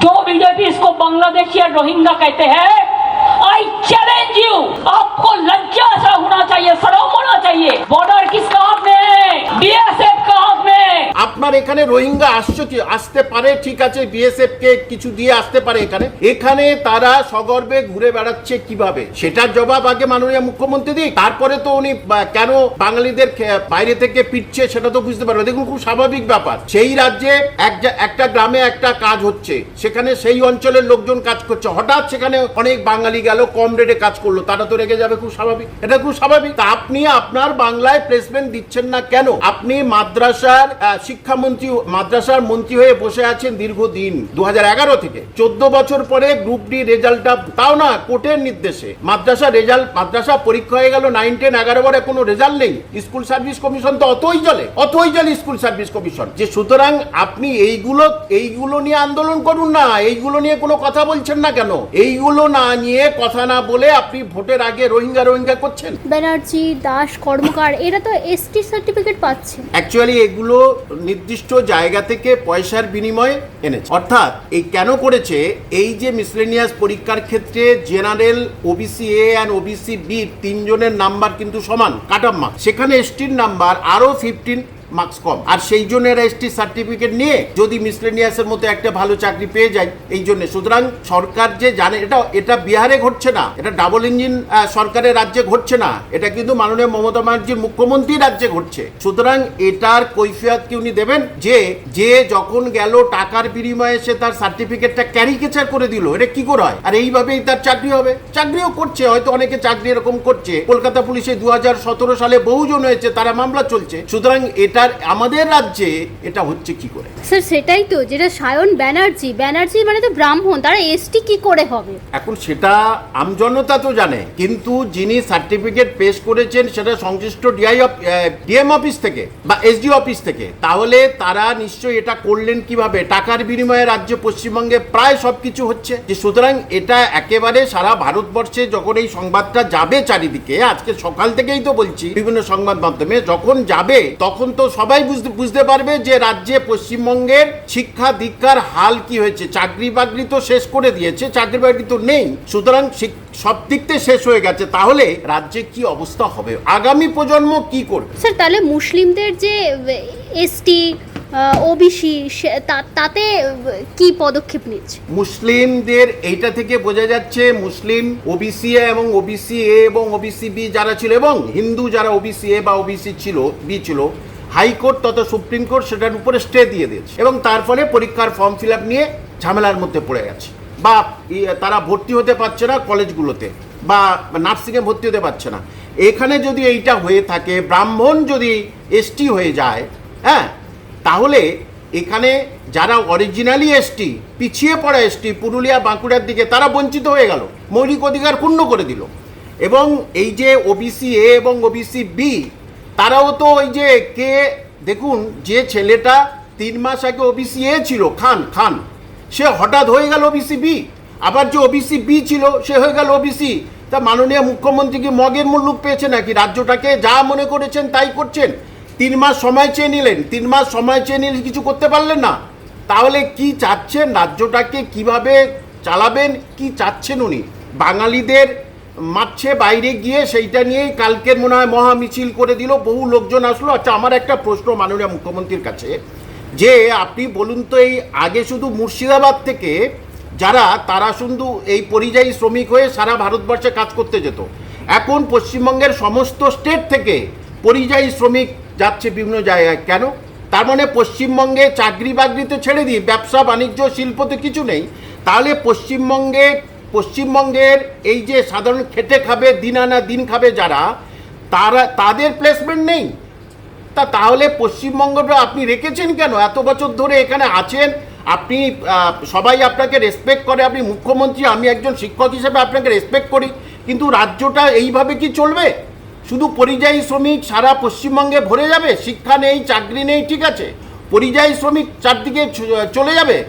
जो बीजेपी इसको बांग्लादेश या रोहिंगा कहते हैं आई चैलेंज यू आपको लज्जा सा होना चाहिए, शर्म होना चाहिए। बॉर्डर किसका आपने? में है আপনার এখানে রোহিঙ্গা আসছে কি? আসতে পারে ঠিক আছে বিএসএফ কে কিছু দিয়ে আসতে পারে এখানে। এখানে তারা সগর্বে ঘুরে বেড়াচ্ছে কীভাবে? সেটার জবাব আগে মাননীয় মুখ্যমন্ত্রী দিক। তারপরে তো উনি কেন বাঙালিদের বাইরে থেকে পিটছে সেটা তো বুঝতে পারবে। দেখুন খুব স্বাভাবিক ব্যাপার। সেই রাজ্যে এক একটা গ্রামে একটা কাজ হচ্ছে। সেখানে সেই অঞ্চলের লোকজন কাজ করছে। হঠাৎ সেখানে অনেক বাঙালি গেল কম রেটে কাজ করল। তারা তো রেগে যাবে খুব স্বাভাবিক। এটা খুব স্বাভাবিক। তা আপনি আপনার বাংলায় প্লেসমেন্ট দিচ্ছেন না কেন? আপনি মাদ্রাসার আহ, শিক্ষামন্ত্রী মাদ্রাসার মন্ত্রী হয়ে বসে আছেন দীর্ঘদিন। দু থেকে চোদ্দ বছর পরে গ্রুপ ডি রেজাল্টটা তাও না কোর্টের নির্দেশে। মাদ্রাসা রেজাল্ট মাদ্রাসা পরীক্ষা হয়ে গেল নাইন টেন এগারো বারে কোনো রেজাল্ট নেই। স্কুল সার্ভিস কমিশন তো অতই জলে অতই জলে স্কুল সার্ভিস কমিশন যে সুতরাং আপনি এইগুলো এইগুলো নিয়ে আন্দোলন করুন না এইগুলো নিয়ে কোনো কথা বলছেন না কেন? এইগুলো না নিয়ে কথা না বলে আপনি ভোটের আগে রোহিঙ্গা রোহিঙ্গা করছেন? ব্যানার্জি দাস কর্মকার এরা তো এসটি সার্টিফিকেট পাচ্ছে। অ্যাকচুয়ালি এগুলো নির্দিষ্ট জায়গা থেকে পয়সার বিনিময়ে এনেছে। অর্থাৎ এই কেন করেছে? এই যে মিসলেনিয়াস পরীক্ষার ক্ষেত্রে general OBC A and OBC B তিনজনের নাম্বার কিন্তু সমান, কাট অফ মার্কস। সেখানে এসটির নাম্বার আরও ফিফটিন মার্কস কম। আর সেই জন্য এরা এসটি সার্টিফিকেট নিয়ে যদি মিসলেনিয়াসের মতো একটা ভালো চাকরি পেয়ে যায়, এই জন্য। সুতরাং সরকার যে জানে, এটা এটা বিহারে ঘটছে না। এটা ডাবল ইঞ্জিন সরকারের রাজ্যে ঘটছে না। এটা কিন্তু মাননীয় মমতা ব্যানার্জির মুখ্যমন্ত্রী রাজ্যে ঘটছে। সুতরাং এটার কৈফিয়াত কি উনি দেবেন? যে যে যখন গেল, টাকার বিনিময়ে সে তার সার্টিফিকেটটা ক্যারিকেচার করে দিল। এটা কি করে হয়? আর এইভাবেই তার চাকরি হবে। চাকরিও করছে, হয়তো অনেকে চাকরি এরকম করছে। কলকাতা পুলিশে দু হাজার সতেরো সালে বহুজন হয়েছে, তারা মামলা চলছে। সুতরাং এটার আমাদের রাজ্যে এটা হচ্ছে কি করে? স্যার সেটাই তো যেটা সায়ন ব্যানার্জি ব্যানার্জি মানে তো ব্রাহ্মণ তারা এসটি কি করে হবে? এখন সেটা আমজনতা তো জানে কিন্তু যিনি সার্টিফিকেট পেশ করেছেন সেটা সংশ্লিষ্ট ডিআই ডিএম অফিস থেকে বা এসডি অফিস থেকে তাহলে তারা নিশ্চয়ই এটা করলেন কীভাবে? টাকার বিনিময়ে রাজ্য পশ্চিমবঙ্গে প্রায় সবকিছু হচ্ছে। যে সুতরাং এটা একেবারে সারা ভারতবর্ষে যখন এই সংবাদটা যাবে চারিদিকে আজকে সকাল থেকেই তো বলছি বিভিন্ন সংবাদ মাধ্যমে যখন যাবে তখন তো সবাই বুঝতে বুঝতে পারবে যে রাজ্যে পশ্চিমবঙ্গের শিক্ষা দীক্ষার হাল কি হয়েছে। চাকরি বাকরি তো শেষ করে দিয়েছে চাকরি বাকরি তো নেই। সুতরাং সব দিক থেকে শেষ হয়ে গেছে। তাহলে রাজ্যে কি অবস্থা হবে? আগামী প্রজন্ম কি করবে? স্যার তাহলে মুসলিমদের যে এসটি ওবিসি তাতে কি পদক্ষেপ নিচ্ছে? মুসলিমদের এইটা থেকে বোঝা যাচ্ছে মুসলিম ওবিসি এবং ওবিসি এ এবং ওবিসি বি যারা ছিল এবং হিন্দু যারা ওবিসি এ বা ওবিসি ছিল বি ছিল হাইকোর্ট তথা সুপ্রিম কোর্ট সেটার উপরে স্টে দিয়ে দিয়েছে। এবং তার ফলে পরীক্ষার ফর্ম ফিল নিয়ে ঝামেলার মধ্যে পড়ে গেছে। বা তারা ভর্তি হতে পারছে না কলেজগুলোতে, বা নার্সিংয়ে ভর্তি হতে পারছে না। এখানে যদি এইটা হয়ে থাকে, ব্রাহ্মণ যদি এসটি হয়ে যায় হ্যাঁ তাহলে এখানে যারা অরিজিনালি এসটি পিছিয়ে পড়া এসটি পুরুলিয়া বাঁকুড়ার দিকে তারা বঞ্চিত হয়ে গেল। মৌলিক অধিকার ক্ষুণ্ণ করে দিল। এবং এই যে ওবিসি এ এবং ওবিসি বি তারাও তো ওই যে কে, দেখুন, যে ছেলেটা তিন মাস আগে ওবিসি এ ছিল, খান খান। সে হঠাৎ হয়ে গেল ওবিসি বি আবার যে ওবিসি বি ছিল, সে হয়ে গেল ওবিসি তা মাননীয় মুখ্যমন্ত্রী কি মগের মুল্লুক পেয়েছে নাকি? রাজ্যটাকে যা মনে করেছেন তাই করছেন? তিন মাস সময় চেয়ে নিলেন। তিন মাস সময় চেয়ে নিলে কিছু করতে পারলেন না। তাহলে কি চাচ্ছেন? রাজ্যটাকে কীভাবে চালাবেন? কি চাচ্ছেন উনি? বাঙালিদের মারছে বাইরে গিয়ে সেইটা নিয়েই কালকের মনে হয় মহা মিছিল করে দিল, বহু লোকজন আসলো। আচ্ছা আমার একটা প্রশ্ন মাননীয় মুখ্যমন্ত্রীর কাছে, যে আপনি বলুন তো এই আগে শুধু মুর্শিদাবাদ থেকে যারা তারা শুধু এই পরিযায়ী শ্রমিক হয়ে সারা ভারতবর্ষে কাজ করতে যেত, এখন পশ্চিমবঙ্গের সমস্ত স্টেট থেকে পরিযায়ী শ্রমিক যাচ্ছে বিভিন্ন জায়গায়। কেন? তার মানে পশ্চিমবঙ্গে চাকরি বাকরি তো ছেড়ে দিই ব্যবসা, বাণিজ্য, শিল্পতে কিছু নেই, তাহলে পশ্চিমবঙ্গে পশ্চিমবঙ্গের এই যে সাধারণ খেটে খাবে, দিন আনা দিন খাবে যারা, তারা, তাদের প্লেসমেন্ট নেই। তা তাহলে পশ্চিমবঙ্গটা আপনি রেখেছেন কেন? এত বছর ধরে এখানে আছেন, আপনি সবাই আপনাকে রেসপেক্ট করে, আপনি মুখ্যমন্ত্রী, আমি একজন শিক্ষক হিসেবে আপনাকে রেসপেক্ট করি, কিন্তু রাজ্যটা এইভাবে কি চলবে? শুধু পরিযায়ী শ্রমিক সারা পশ্চিমবঙ্গে ভরে যাবে? শিক্ষা নেই, চাকরি নেই, ঠিক আছে। পরিযায়ী শ্রমিক চারদিকে চলে যাবে?